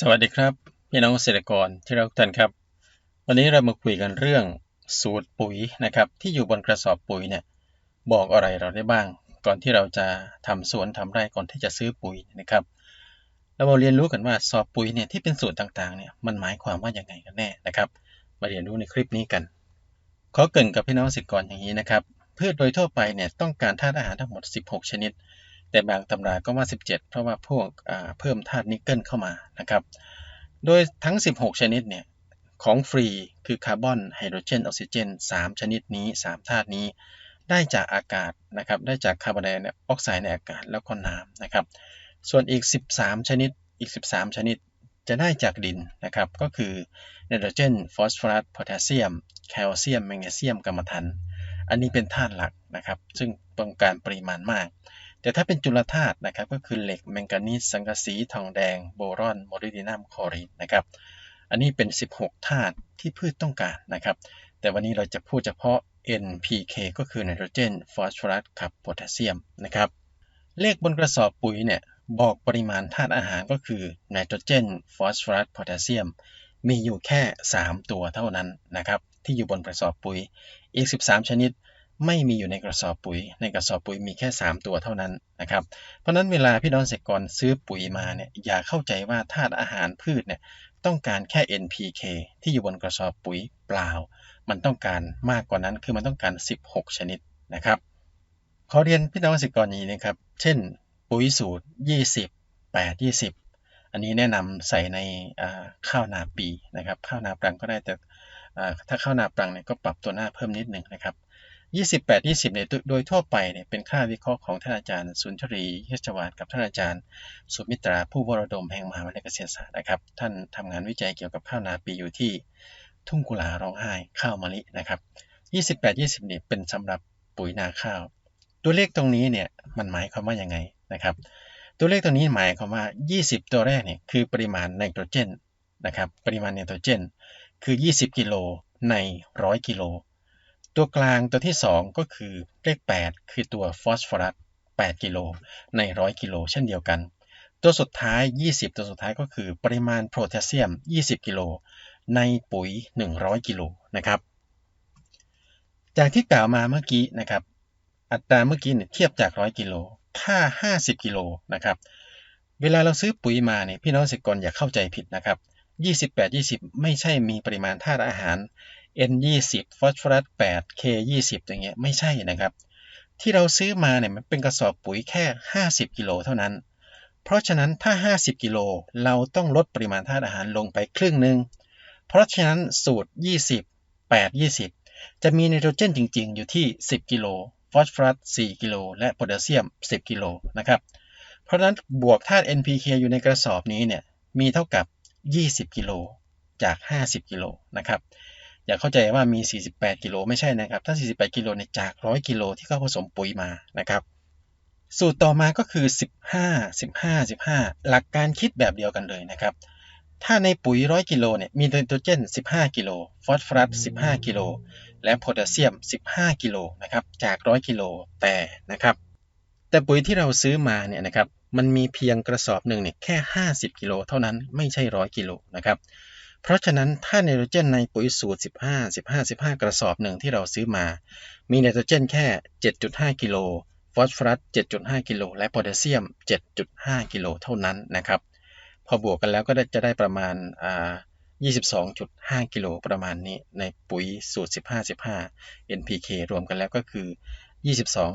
สวัสดีครับพี่น้องเกษตรกรที่รักทุกท่านครับ วันนี้เรามาคุยกันเรื่องสูตรปุ๋ยนะครับ ที่อยู่บนกระสอบปุ๋ยเนี่ยบอกอะไรเราได้บ้าง ก่อนที่เราจะทำสวนทำไร่ก่อนที่จะซื้อปุ๋ยนะครับ เรามาเรียนรู้กันว่าสอบปุ๋ยเนี่ยที่เป็นสูตรต่างๆเนี่ยมันหมายความว่าอย่างไงกันแน่นะครับ มาเรียนรู้ในคลิปนี้กันขอเกรินกับพี่น้องเกษตรกรอย่างนี้นะครับพืชโดยทั่วไปเนี่ยต้องการธาตุอาหารทั้งหมด 16 ชนิด แต่บางตำราก็ว่า 17 เพราะว่าพวกเพิ่มธาตุนิกเกิลเข้ามานะครับ โดยทั้ง 16 ชนิดเนี่ยของฟรีคือคาร์บอนไฮโดรเจนออกซิเจน 3 ชนิดนี้ 3 ธาตุนี้ ได้จากอากาศนะครับได้จากคาร์บอนไดออกไซด์ในอากาศแล้วก็น้ำนะครับส่วนอีก 13 ชนิดอีก 13 ชนิดจะได้จากดินนะครับก็คือไนโตรเจนฟอสฟอรัสโพแทสเซียมแคลเซียมแมกนีเซียมกัมมันถัน อันนี้เป็นธาตุหลักนะครับซึ่งต้องการปริมาณมาก แต่ถ้าเป็นจุลธาตุนะครับก็คือเหล็กแมงกานีสสังกะสีทองแดงโบรอนโมลิดีนัมคลอรีนนะครับอันนี้เป็น 16 ธาตุที่พืชต้องการนะครับ แต่วันนี้เราจะพูดเฉพาะ NPK ก็คือไนโตรเจนฟอสฟอรัสกับโพแทสเซียมนะครับเลขบนกระสอบปุ๋ยเนี่ยบอกปริมาณธาตุอาหารก็คือไนโตรเจนฟอสฟอรัสโพแทสเซียมมีอยู่แค่ 3 ตัวเท่านั้นนะครับที่อยู่บนกระสอบปุ๋ยอีก 13 ชนิด ไม่มีอยู่ในกระสอบปุ๋ย ในกระสอบปุ๋ยมีแค่ 3 ตัวเท่านั้นนะครับ เพราะนั้นเวลาพี่น้องเกษตรกรซื้อปุ๋ยมาเนี่ยอย่าเข้าใจว่าธาตุอาหารพืชเนี่ยต้องการแค่ NPK ที่อยู่บนกระสอบปุ๋ยเปล่า มันต้องการมากกว่านั้นคือมันต้องการ 16 ชนิดนะครับขอเรียนพี่น้องเกษตรกรอย่างนี้นะครับ เช่น ปุ๋ยสูตร 20 8 20 อันนี้แนะนำใส่ในข้าวนาปีนะครับ ข้าวนาปรังก็ได้แต่ถ้าข้าวนาปรังเนี่ยก็ปรับตัวหน้าเพิ่มนิดหนึ่งนะครับ 28 20เนี่ยโดยโดยทั่วไปเนี่ยเป็นค่าวิเคราะห์ของท่านอาจารย์สุนทรีเฮชวานกับท่านอาจารย์ สุมิตราผู้วรดมแห่งมหาวิทยาลัยเกษตรศาสตร์นะครับ ท่านทำงานวิจัยเกี่ยวกับข้าวนาปีอยู่ที่ทุ่งกุลาร้องไห้ข้าวมะลินะครับ 28 20เนี่ยเป็นสำหรับปุ๋ยนาข้าว ตัวเลขตรงนี้เนี่ยมันหมายความว่ายังไงนะครับ ตัวเลขตรงนี้หมายความว่า 20 ตัวแรกเนี่ยคือปริมาณไนโตรเจนนะครับ ปริมาณไนโตรเจนคือ 20 กิโลใน 100 กิโล ตัวกลางตัวที่ 2 ก็คือเลข 8 คือตัวฟอสฟอรัส8กิโลใน 100 กิโลเช่นเดียวกัน ตัวสุดท้าย 20 ตัวสุดท้ายก็คือปริมาณโพแทสเซียม 20 กิโลในปุ๋ย 100 กิโลนะครับ จากที่กล่าวมาเมื่อกี้นะครับ อัตราเมื่อกี้เนี่ยเทียบจาก 100 กิโลถ้า50 กิโลนะครับ เวลาเราซื้อปุ๋ยมาเนี่ยพี่น้องเกษตรกรอย่าเข้าใจผิดนะครับ 28 20 ไม่ใช่มีปริมาณธาตุอาหาร N 20ฟอสฟอรัส8 K 20อย่างเงี้ยไม่ใช่นะครับ ที่เราซื้อมาเนี่ยมันเป็นกระสอบปุ๋ยแค่ 50 กิโลเท่านั้น เพราะฉะนั้นถ้า 50 กิโลเราต้องลดปริมาณธาตุอาหารลงไปครึ่งหนึ่งเพราะฉะนั้นสูตร 20 8 20 จะมีไนโตรเจนจริง ๆ อยู่ที่ 10 กิโลฟอสฟอรัส 4 กิโล และโพแทสเซียม 10 กิโลนะครับ เพราะฉะนั้นบวกธาตุ NPK อยู่ในกระสอบนี้เนี่ยมีเท่ากับ 20 กิโลจาก 50 กิโลนะครับ อย่าเข้าใจว่ามี 48 กิโลไม่ใช่นะครับ ถ้า 48 กิโลเนี่ยจาก 100 กิโลที่เขาผสมปุ๋ยมานะครับ สูตรต่อมาก็คือ 15 15 15 หลักการคิดแบบเดียวกันเลยนะครับ ถ้าในปุ๋ย 100 กิโลเนี่ย มีไนโตรเจน 15 กิโล ฟอสฟอรัส 15 กิโล และโพแทสเซียม 15 กิโลนะครับ จาก 100 กิโล แต่นะครับ แต่ปุ๋ยที่เราซื้อมาเนี่ยนะครับ มันมีเพียงกระสอบหนึ่งเนี่ยแค่ 50 กิโลเท่านั้น ไม่ใช่ 100 กิโลนะครับ เพราะฉะนั้นถ้าไนโตรเจนในปุ๋ยสูตร 15 15 15 กระสอบหนึ่งที่เราซื้อมา มีไนโตรเจนแค่ 7.5 กิโล ฟอสฟอรัส 7.5 กิโล และโพแทสเซียม 7.5 กิโลเท่านั้นนะครับ พอบวกกันแล้วก็จะได้ประมาณ22.5 กิโลประมาณนี้ในปุ๋ยสูตร 15 15 NPK รวมกันแล้วก็คือ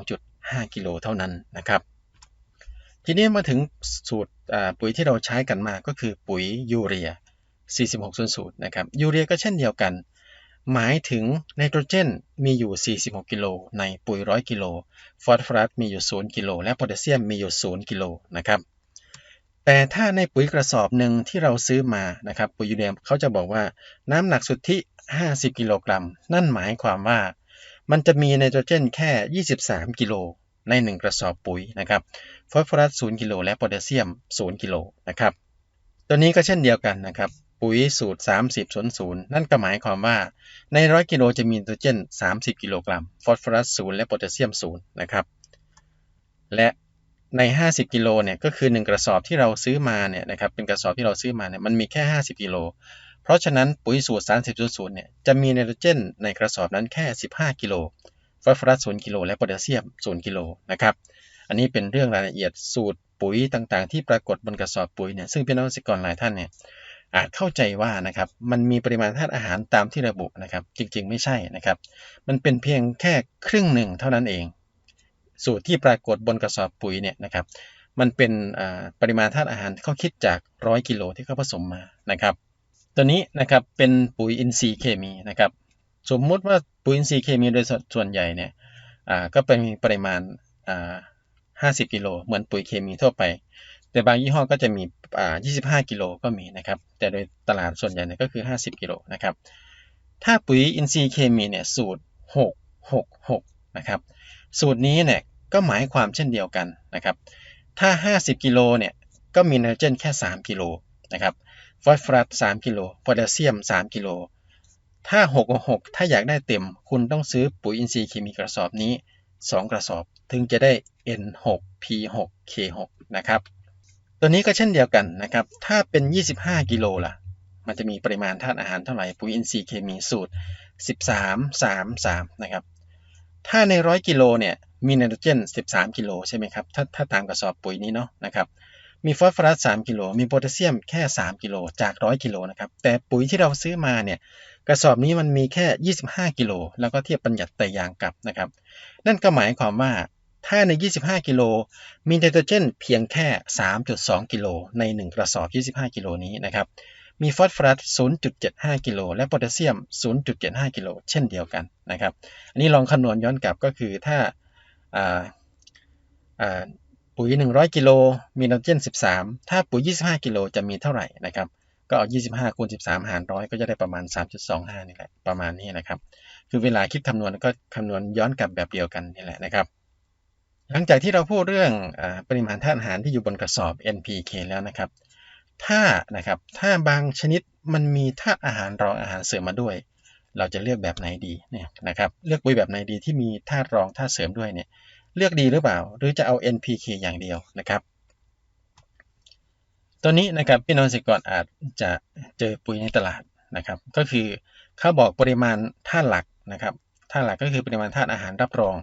22.5 กิโลเท่านั้นนะครับทีนี้มาถึงสูตรปุ๋ยที่เราใช้กันมาก็คือปุ๋ยยูเรีย 4600นะครับยูเรียก็เช่นเดียวกัน หมายถึงไนโตรเจนมีอยู่ 46 กิโลในปุ๋ย 100 กิโล ฟอสฟอรัสมีอยู่ 0 กิโล และโพแทสเซียมมีอยู่ 0 กิโลนะครับแต่ถ้าในปุ๋ยกระสอบหนึ่งที่เราซื้อมานะครับปุ๋ยยูเรียเขาจะบอกว่าน้ำหนักสุทธิ 50 กิโลกรัม นั่นหมายความว่ามันจะมีไนโตรเจนแค่ 23 กิโลใน 1 กระสอบปุ๋ยนะครับฟอสฟอรัส 0 กิโล และโพแทสเซียม 0 กิโลนะครับตัวนี้ก็เช่นเดียวกันนะครับ ปุ๋ยสูตร 30 00นั่นก็หมายความว่าใน 100 กิโลจะมีไนโตรเจน 30 กิโลกรัม ฟอสฟอรัส0และโพแทสเซียม0นะครับ และใน 50 กิโลเนี่ยก็คือ 1 กระสอบที่เราซื้อมาเนี่ยนะครับเป็นกระสอบที่เราซื้อมาเนี่ยมันมีแค่ 50 กิโล เพราะฉะนั้นปุ๋ยสูตร 30.0เนี่ยจะมีไนโตรเจนในกระสอบนั้นแค่ 15 กิโลฟอสฟอรัส0กิโลและโพแทสเซียม0กิโลนะครับอันนี้เป็นเรื่องรายละเอียดสูตรปุ๋ยต่างๆ ที่ปรากฏบนกระสอบปุ๋ยเนี่ยซึ่งพี่น้องเกษตรกรหลายท่านเนี่ย อาจเข้าใจว่านะครับมันมีปริมาณธาตุอาหารตามที่ระบุนะครับ จริงๆ ไม่ใช่นะครับ มันเป็นเพียงแค่ครึ่งหนึ่งเท่านั้นเอง สูตรที่ปรากฏบนกระสอบปุ๋ยเนี่ยนะครับ มันเป็นปริมาณธาตุอาหารที่เขาคิดจากร้อยกิโลที่เขาผสมมานะครับ ตัวนี้นะครับเป็นปุ๋ยอินทรีย์เคมีนะครับ สมมุติว่าปุ๋ยอินทรีย์เคมีโดยส่วนใหญ่เนี่ยก็เป็นปริมาณ50 กิโลเหมือนปุ๋ยเคมีทั่วไป แต่บางยี่ห้อก็จะมี 25 กิโลก็มีนะครับ แต่โดยตลาดส่วนใหญ่เนี่ยก็คือ 50 กิโลนะครับ ถ้าปุ๋ยอินทรีย์เคมีเนี่ยสูตร 6 6 6 นะครับ สูตรนี้เนี่ยก็หมายความเช่นเดียวกันนะครับ ถ้า 50 กิโลเนี่ยก็มีไนโตรเจนแค่ 3 กิโลนะครับ ฟอสฟอรัส 3 กิโล โพแทสเซียม 3 กิโล ถ้า 6 6ถ้าอยากได้เต็ม คุณต้องซื้อปุ๋ยอินทรีย์เคมีกระสอบนี้ 2 กระสอบ ถึงจะได้ N6 P6 K6 นะครับ ตัวนี้ก็เช่นเดียวกันนะครับ ถ้าเป็น 25 กิโลล่ะ มันจะมีปริมาณธาตุอาหารเท่าไหร่ ปุ๋ยอินทรีย์เคมีสูตร 13 3 3 นะครับ ถ้าใน 100 กิโลเนี่ย มีไนโตรเจน 13 กิโลใช่ไหมครับ ถ้าถ้าตามกระสอบปุ๋ยนี้เนาะนะครับ มีฟอสฟอรัส 3 กิโล มีโพแทสเซียมแค่ 3 กิโล จาก 100 กิโลนะครับ แต่ปุ๋ยที่เราซื้อมาเนี่ย กระสอบนี้มันมีแค่ 25 กิโล แล้วก็เทียบปัญญัติไตรยางกลับนะครับ นั่นก็หมายความว่า ถ้าใน 25 กิโล มีไนโตรเจนเพียงแค่ 3.2 กิโลใน 1 กระสอบ 25 กิโลนี้นะครับ มีฟอสฟอรัส 0.75 กิโล และโพแทสเซียม 0.75 กิโล เช่นเดียวกันนะครับ อันนี้ลองคำนวณย้อนกลับก็คือถ้าปุ๋ย 100 กิโล มีไนโตรเจน 13 ถ้าปุ๋ย 25 กิโล จะมีเท่าไหร่นะครับ ก็เอา 25 คูณ 13 หารร้อยก็จะได้ประมาณ 3.25 นี่แหละ ประมาณนี้นะครับ คือเวลาคิดคำนวณก็คำนวณย้อนกลับแบบเดียวกันนี่แหละนะครับ หลังจากที่เราพูดเรื่องอปริมาณธาตุอาหารที่อยู่บนกระสอบ NPK แล้วนะครับ ถ้านะครับถ้าบางชนิดมันมีธาตุอาหารรองอาหารเสริมมาด้วย เราจะเลือกแบบไหนดีเนี่ยนะครับเลือกปุ๋ยแบบไหนดีที่มีธาตุรองธาตุเสริมด้วยเนี่ยเลือกดีหรือเปล่า หรือจะเอา NPK อย่างเดียวนะครับตัวนี้นะครับพี่น้องเกษตรกรอาจจะเจอปุ๋ยในตลาดนะครับ ก็คือเขาบอกปริมาณธาตุหลักนะครับธาตุหลักก็คือปริมาณธาตุอาหารรับรอง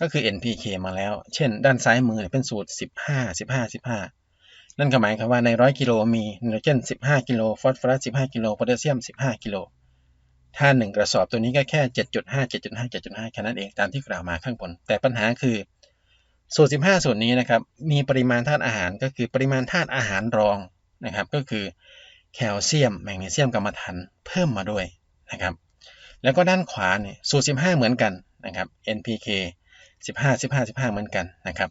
ก็คือ NPK มาแล้ว เช่น ด้านซ้ายมือเป็นสูตร 15 15 15 นั่นก็หมายความว่าใน 100 กิโลมีไนโตรเจน 15 กิโล ฟอสฟอรัส 15 กิโล โพแทสเซียม 15 กิโล ถ้า 1 กระสอบตัวนี้ก็แค่ 7.5 7.5 7.5 แค่นั้นเองตามที่กล่าวมาข้างบน แต่ปัญหาคือสูตร 15 สูตรนี้นะครับ มีปริมาณธาตุอาหารก็คือปริมาณธาตุอาหารรองนะครับ ก็คือแคลเซียม แมกนีเซียมกรรมะถันเพิ่มมาด้วยนะครับ แล้วก็ด้านขวาเนี่ยสูตร 15 เหมือนกันนะครับ NPK 15 15 15 เหมือนกันนะครับ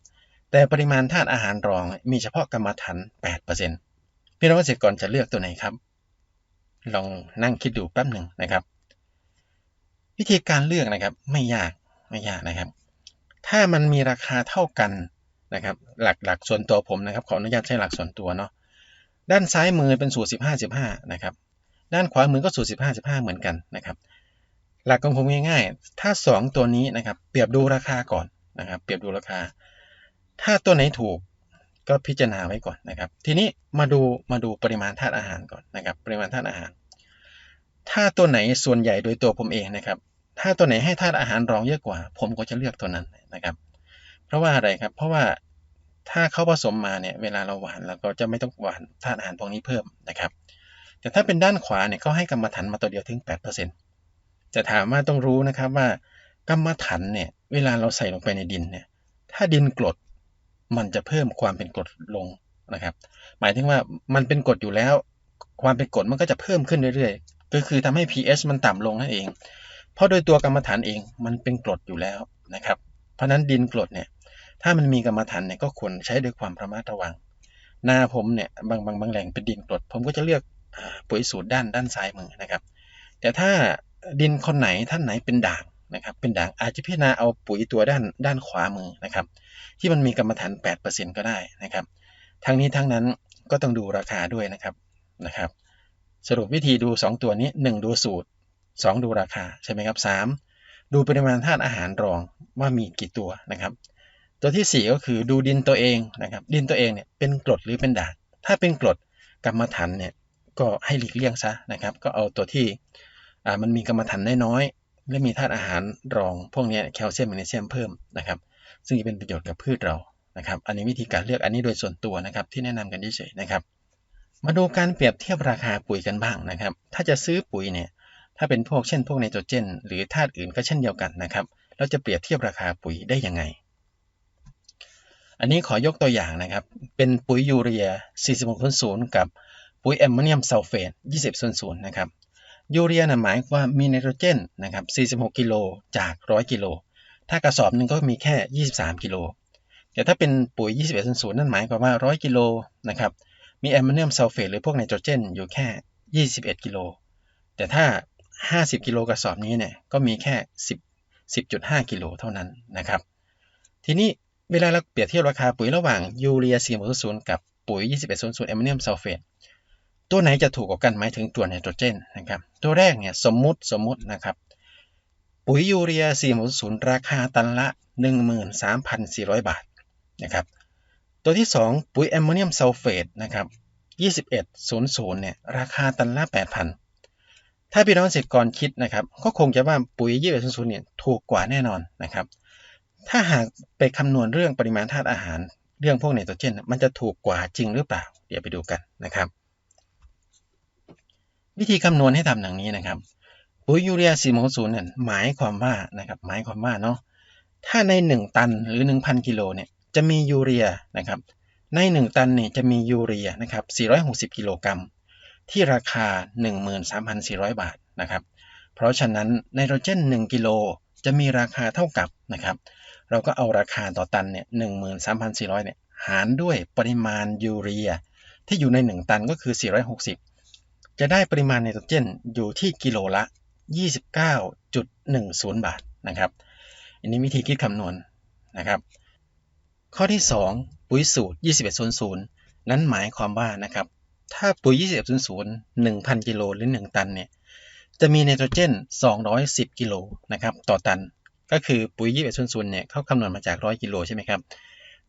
แต่ปริมาณธาตุอาหารรองมีเฉพาะกรรมะถัน8%พี่น้องเกษตรกรจะเลือกตัวไหนครับ ลองนั่งคิดดูแป๊บหนึ่งนะครับ วิธีการเลือกนะครับไม่ยากไม่ยากนะครับ ถ้ามันมีราคาเท่ากันนะครับ หลักหลักส่วนตัวผมนะครับ ขออนุญาตใช้หลักส่วนตัวเนาะด้านซ้ายมือเป็นสูตร 15 15 นะครับ ด้านขวามือก็สูตร 15 15 เหมือนกันนะครับ หลักของผมง่ายๆ ถ้า 2 ตัวนี้นะครับ เปรียบดูราคาก่อนนะครับ เปรียบดูราคา ถ้าตัวไหนถูกก็พิจารณาไว้ก่อนนะครับ ทีนี้มาดูมาดูปริมาณธาตุอาหารก่อนนะครับ ปริมาณธาตุอาหาร ถ้าตัวไหนส่วนใหญ่โดยตัวผมเองนะครับ ถ้าตัวไหนให้ธาตุอาหารรองเยอะกว่า ผมก็จะเลือกตัวนั้นนะครับ เพราะว่าอะไรครับ เพราะว่าถ้าเขาผสมมาเนี่ยเวลาเราหวานเราก็จะไม่ต้องหวานธาตุอาหารพวกนี้เพิ่มนะครับ แต่ถ้าเป็นด้านขวาเนี่ยเขาให้กรรมฐานมาตัวเดียวถึง 8% จะถามว่าต้องรู้นะครับว่ากรรมฐานเนี่ย เวลาเราใส่ลงไปในดินเนี่ย ถ้าดินกรดมันจะเพิ่มความเป็นกรดลงนะครับ หมายถึงว่ามันเป็นกรดอยู่แล้ว ความเป็นกรดมันก็จะเพิ่มขึ้นเรื่อยๆ ก็คือทำให้ pH มันต่ำลงนั่นเอง เพราะโดยตัวกรรมฐานเองมันเป็นกรดอยู่แล้วนะครับ เพราะนั้นดินกรดเนี่ยถ้ามันมีกรรมฐานเนี่ยก็ควรใช้ด้วยความระมัดระวังนาผมเนี่ยบางบางบางแหล่งเป็นดินกรด ผมก็จะเลือกปุ๋ยสูตรด้านด้านซ้ายมือนะครับ แต่ถ้า ดินคนไหนท่านไหนเป็นด่างนะครับ เป็นด่างอาจจะพิจารณาเอาปุ๋ยตัวด้านด้านขวามือนะครับ ที่มันมีกรรมฐาน 8%ก็ได้นะครับ ทั้งนี้ทั้งนั้นก็ต้องดูราคาด้วยนะครับนะครับ สรุปวิธีดู 2 ตัวนี้ 1 ดูสูตร 2 ดูราคาใช่ไหมครับ 3 ดูปริมาณธาตุอาหารรองว่ามีกี่ตัวนะครับ ตัวที่ 4 ก็คือดูดินตัวเองนะครับ ดินตัวเองเนี่ยเป็นกรดหรือเป็นด่างถ้าเป็นกรดกรรมฐานเนี่ยก็ให้หลีกเลี่ยงซะนะครับ ก็เอาตัวที่ มันมีกรรมฐานน้อยๆและมีธาตุอาหารรองพวกนี้แคลเซียมแมกนีเซียมเพิ่มนะครับ ซึ่งจะเป็นประโยชน์กับพืชเรานะครับ อันนี้วิธีการเลือกอันนี้โดยส่วนตัวนะครับ ที่แนะนำกันเฉยๆนะครับ มาดูการเปรียบเทียบราคาปุ๋ยกันบ้างนะครับ ถ้าจะซื้อปุ๋ยเนี่ยถ้าเป็นพวกเช่น พวกไนโตรเจน หรือธาตุอื่นก็เช่นเดียวกันนะครับ เราจะเปรียบเทียบราคาปุ๋ยได้ยังไง อันนี้ขอยกตัวอย่างนะครับ เป็นปุ๋ยยูเรีย 4600 กับปุ๋ยแอมโมเนียมซัลเฟต2000 นะครับ ยูเรียนะหมายว่ามีไนโตรเจนนะครับ46กิโลจาก 100 กิโล ถ้ากระสอบหนึ่งก็มีแค่ 23 กิโล แต่ถ้าเป็นปุ๋ย 2100นั่นหมายความว่า 100 กิโลนะครับ มีแอมโมเนียมซัลเฟตหรือพวกไนโตรเจนอยู่แค่ 21 กิโล แต่ถ้า 50 กิโลกระสอบนี้เนี่ย ก็มีแค่ 10 10.5 กิโลเท่านั้นนะครับ ทีนี้เวลาเราเปรียบเทียบราคาปุ๋ยระหว่างยูเรีย 400กับปุ๋ย 2100แอมโมเนียมซัลเฟต ตัวไหนจะถูกกว่ากันหมายถึงตัวไนโตรเจนนะครับ ตัวแรกเนี่ยสมมุติสมมุตินะครับ ปุ๋ยยูเรีย 400 ราคาตันละ 13,400 บาทนะครับ ตัวที่ 2 ปุ๋ยแอมโมเนียมซัลเฟตนะครับ2100เนี่ยราคาตันละ 8,000 ถ้าพี่น้องเกษตรกรคิดนะครับก็คงจะว่าปุ๋ย2100เนี่ยถูกกว่าแน่นอนนะครับ ถ้าหากไปคำนวณเรื่องปริมาณธาตุอาหาร เรื่องพวกไนโตรเจน มันจะถูกกว่าจริงหรือเปล่า เดี๋ยวไปดูกันนะครับ วิธีคำนวณให้ทำดังนี้นะครับปุ๋ยยูเรีย400เนี่ยหมายความว่านะครับหมายความว่าเนาะถ้าใน 1 ตันหรือ 1,000 กิโลเนี่ยจะมียูเรียนะครับใน 1 ตันเนี่ยจะมียูเรียนะครับ460 กิโลกรัมที่ราคา 13,400 บาทนะครับเพราะฉะนั้นไนโตรเจน 1 กิโลจะมีราคาเท่ากับนะครับเราก็เอาราคาต่อตันเนี่ย13,400เนี่ยหารด้วยปริมาณยูเรียที่อยู่ใน 1 ตันก็คือ 460 จะได้ปริมาณไนโตรเจนอยู่ที่กิโลละ 29.10 บาทนะครับ อันนี้วิธีคิดคำนวณนะครับ ข้อที่ 2 ปุ๋ยสูตร 2100 นั้นหมายความว่านะครับ ถ้าปุ๋ย 2100 1,000 กิโลหรือ 1 ตันเนี่ย จะมีไนโตรเจน 210 กิโลนะครับต่อตัน ก็คือปุ๋ย 2100 เนี่ยเขาคำนวณมาจาก 100 กิโลใช่ไหมครับ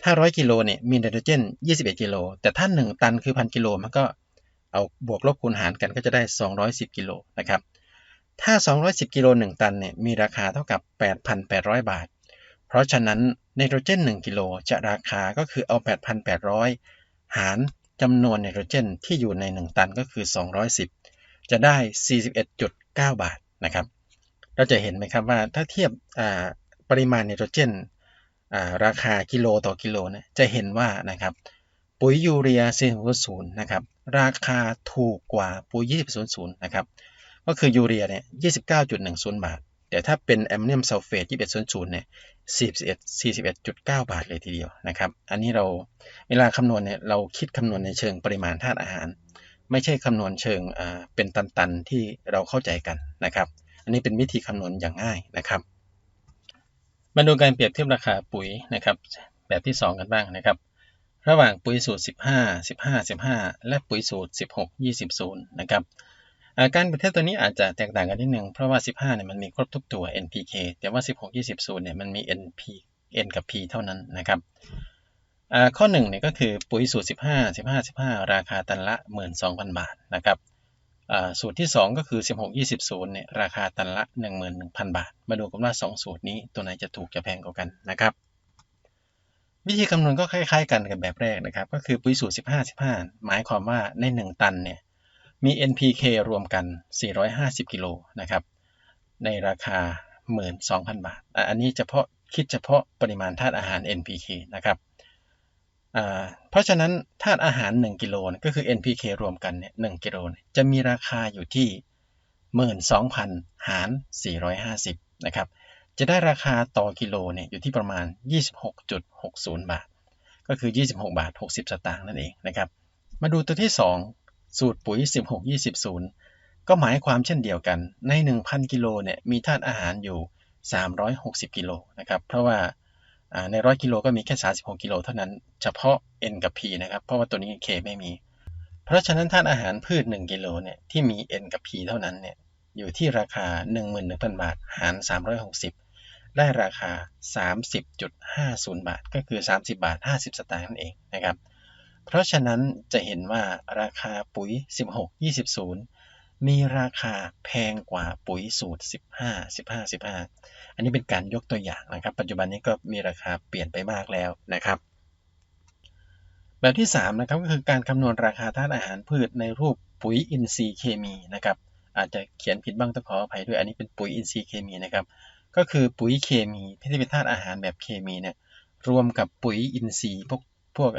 ถ้า 100 กิโลเนี่ยมีไนโตรเจน 21 กิโล แต่ถ้า 1 ตันคือ 1,000 กิโลมันก็ เอาบวกลบคูณหารกันก็จะได้ 210 กิโลนะครับ ถ้า 210 กิโล1 ตันเนี่ยมีราคาเท่ากับ 8,800 บาท เพราะฉะนั้นไนโตรเจน 1 กิโลจะราคาก็คือเอา 8,800 หารจำนวนไนโตรเจนที่อยู่ใน 1 ตันก็คือ 210 จะได้ 41.9 บาทนะครับ เราจะเห็นไหมครับว่าถ้าเทียบปริมาณไนโตรเจนราคากิโลต่อกิโลเนี่ยจะเห็นว่านะครับ ปุ๋ยยูเรีย400นะครับ ราคาถูกกว่าปุ๋ย2000นะครับ ก็คือยูเรียเนี่ย29.10 บาท แต่ถ้าเป็นแอมโมเนียมซัลเฟต2100เนี่ย41 41.9 บาทเลยทีเดียวนะครับ อันนี้เราเวลาคำนวณเนี่ยเราคิดคำนวณในเชิงปริมาณธาตุอาหาร ไม่ใช่คำนวณเชิงเป็นตันๆที่เราเข้าใจกันนะครับ อันนี้เป็นวิธีคำนวณอย่างง่ายนะครับ มาดูการเปรียบเทียบราคาปุ๋ยนะครับแบบที่ 2 กันบ้างนะครับ ระหว่างปุ๋ยสูตร 15 15 15 และปุ๋ยสูตร 16-20-0นะครับการเปรียบเทียบตัวนี้อาจจะแตกต่างกันนิดนึง เพราะว่า 15เนี่ยมันมีครบทุกตัว NPK แต่ว่า 16-20-0เนี่ยมันมี NP N กับ P เท่านั้นนะครับข้อ1เนี่ยก็คือปุ๋ยสูตร 15 15 15 ราคาตันละ 12,000 บาทนะครับสูตรที่ 2 ก็คือ 16 20เนี่ยราคาตันละ 11,000 บาท มาดูกันว่า 2 สูตรนี้ตัวไหนจะถูกจะแพงกว่ากันนะครับ วิธีคำนวณก็คล้ายๆกันกับแบบแรกนะครับ ก็คือปุ๋ยสูตร 15 15 หมายความว่าใน 1 ตันเนี่ยมี NPK รวมกัน 450 กิโลนะครับ ในราคา 12,000 บาท อันนี้เฉพาะคิดเฉพาะปริมาณธาตุอาหาร NPK นะครับเพราะฉะนั้นธาตุอาหาร 1 กิโลก็คือ NPK รวมกันเนี่ย1กิโลจะมีราคาอยู่ที่ 12,000 หาร 450 นะครับ จะได้ราคาต่อกิโลเนี่ยอยู่ที่ประมาณ 26.60 บาท ก็คือ 26 บาท 60 สตางค์นั่นเองนะครับ มาดูตัวที่ 2 สูตรปุ๋ย 16 20ก็หมายความเช่นเดียวกัน ใน 1,000 กิโลเนี่ยมีธาตุอาหารอยู่ 360 กิโลนะครับ เพราะว่าใน 100 กิโลก็มีแค่ 36 กิโลเท่านั้น เฉพาะ N กับ P นะครับ เพราะว่าตัวนี้ K ไม่มี เพราะฉะนั้นธาตุอาหารพืช 1 กิโลเนี่ยที่มี N กับ P เท่านั้นเนี่ยอยู่ที่ราคา 11,000 บาท หาร 360 ได้ราคา 30.50 บาท ก็คือ 30 บาท 50 สตางค์นั่นเองนะครับ เพราะฉะนั้นจะเห็นว่าราคาปุ๋ย 16 20 มีราคาแพงกว่าปุ๋ยสูตร 15 15 15 อันนี้เป็นการยกตัวอย่างนะครับ ปัจจุบันนี้ก็มีราคาเปลี่ยนไปมากแล้วนะครับแบบที่3นะครับก็คือการคำนวณราคาธาตุอาหารพืชในรูปปุ๋ยอินทรีย์เคมีนะครับอาจจะเขียนผิดบ้างต้องขออภัยด้วยอันนี้เป็นปุ๋ยอินทรีย์เคมีนะครับ ก็คือปุ๋ยเคมีที่เป็นธาตุอาหารแบบเคมีเนี่ยรวมกับปุ๋ยอินทรีย์พวกพวก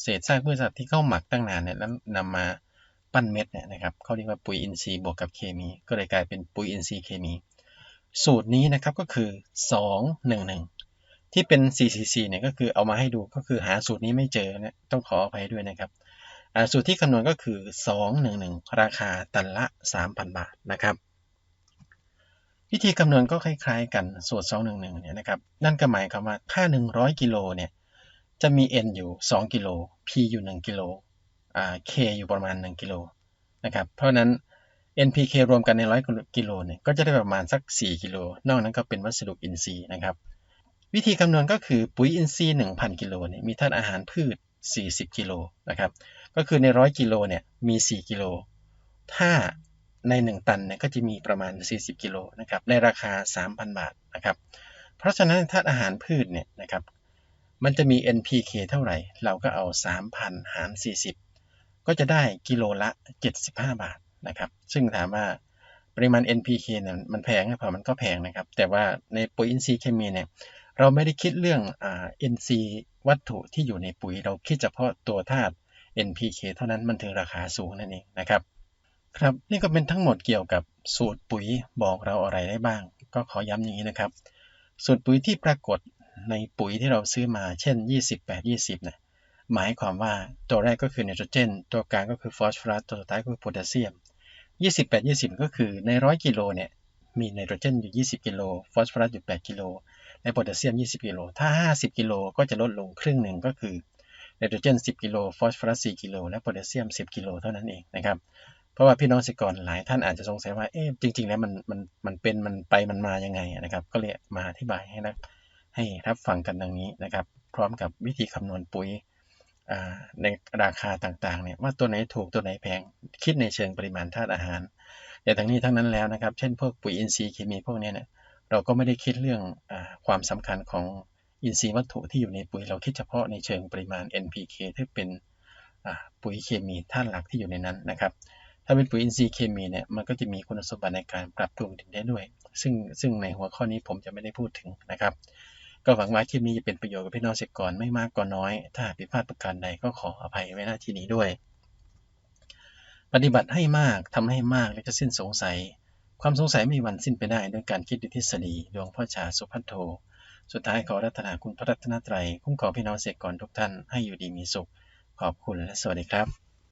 เศษซากพืชสัตว์ที่เข้าหมักตั้งนานเนี่ยแล้วนำมาปั้นเม็ดเนี่ยนะครับเขาเรียกว่าปุ๋ยอินทรีย์บวกกับเคมี ก็เลยกลายเป็นปุ๋ยอินทรีย์เคมี สูตรนี้นะครับก็คือ 2 1 1 ที่เป็น 444เนี่ยก็คือเอามาให้ดูก็คือหาสูตรนี้ไม่เจอเนี่ยต้องขออภัยด้วยนะครับสูตรที่คำนวณก็คือ 211 ราคาตันละ 3,000 บาทนะครับ วิธีคำนวณก็คล้ายๆกันสูตร 211 เนี่ยนะครับ นั่นก็หมายความว่าถ้า100 กิโลเนี่ย จะมี n อยู่ 2 กิโล p อยู่ 1 กิโล k อยู่ประมาณ 1 กิโลนะครับ เพราะนั้น NPK รวมกันใน 100 กิโลเนี่ย ก็จะได้ประมาณสัก 4 กิโล นอกนั้นก็เป็นวัสดุอินทรีย์นะครับ วิธีคำนวณก็คือปุ๋ยอินทรีย์ 1,000 กิโลเนี่ย มีธาตุอาหารพืช 40 กิโลนะครับ ก็คือใน 100 กิโลเนี่ย มี 4 กิโล ถ้า ใน 1 ตันเนี่ยก็จะมีประมาณ 40 กิโลนะครับในราคา 3,000 บาทนะครับเพราะฉะนั้นธาตุอาหารพืชเนี่ยนะครับมันจะมี NPK เท่าไหร่ เราก็เอา 3,000 หาร 40 ก็จะได้กิโลละ 75 บาทนะครับซึ่งถามว่าปริมาณ NPK เนี่ยมันแพงหรือเปล่ามันก็แพงนะครับ แต่ว่าในปุ๋ยอินทรีย์เคมีเนี่ยเราไม่ได้คิดเรื่องอ่า NC วัตถุที่อยู่ในปุ๋ย เราคิดเฉพาะตัวธาตุ NPK เท่านั้นมันถึงราคาสูงนั่นเองนะครับ ครับนี่ก็เป็นทั้งหมดเกี่ยวกับสูตรปุ๋ยบอกเราอะไรได้บ้าง ก็ขอย้ำอย่างนี้นะครับ สูตรปุ๋ยที่ปรากฏในปุ๋ยที่เราซื้อมาเช่น 28 20นะหมายความว่าตัวแรกก็คือไนโตรเจน ตัวกลางก็คือฟอสฟอรัสตัวสุดท้ายก็คือโพแทสเซียม 28 20 ก็คือใน 100 กิโลเนี่ยมีไนโตรเจนอยู่ 20 กิโลฟอสฟอรัสอยู่ 8 กิโลและโพแทสเซียม 20 กิโลถ้า 50 กิโลก็จะลดลงครึ่งหนึ่งก็คือไนโตรเจน 10 กิโลฟอสฟอรัส 4 กิโลและโพแทสเซียม 10 กิโลเท่านั้นเองนะครับ เพราะว่าพี่น้องเกษตรกรหลายท่านอาจจะสงสัยว่าเอ๊ะจริง ๆ แล้วมันมันมันเป็นมันไปมันมายังไงนะครับ ก็เลยมาอธิบายให้นะให้รับฟังกันดังนี้นะครับ พร้อมกับวิธีคำนวณปุ๋ยในราคาต่างๆเนี่ยว่าตัวไหนถูกตัวไหนแพงคิดในเชิงปริมาณธาตุอาหาร แต่ทั้งนี้ทั้งนั้นแล้วนะครับ เช่นพวกปุ๋ยอินทรีย์เคมีพวกนี้เนี่ยเราก็ไม่ได้คิดเรื่องอความสำคัญของอินทรีย์วัตถุที่อยู่ในปุ๋ยเราคิดเฉพาะในเชิงปริมาณ NPK ที่เป็นปุ๋ยเคมีธาตุหลักที่อยู่ในนั้นนะครับ ถ้าเป็นปุ๋ยอินทรีย์เคมีเนี่ยมันก็จะมีคุณสมบัติในการปรับปรุงดินได้ด้วย ซึ่งซึ่งในหัวข้อนี้ผมจะไม่ได้พูดถึงนะครับ ก็หวังว่าคลิปนี้จะเป็นประโยชน์กับพี่น้องเกษตรกรไม่มากก็น้อย ถ้าผิดพลาดประการใดก็ขออภัยไว้หน้าที่นี้ด้วย ปฏิบัติให้มากทำให้มากและจะสิ้นสงสัย ความสงสัยไม่มีวันสิ้นไปได้ด้วยการคิดด้วยทฤษฎีดวงพ่อชาสุพัทโทสุดท้ายขอรัตนาคุณพระรัตนตรัยคุ้มครองพี่น้องเกษตรกรทุกท่านให้อยู่ดีมีสุข ขอบคุณและสวัสดีครับ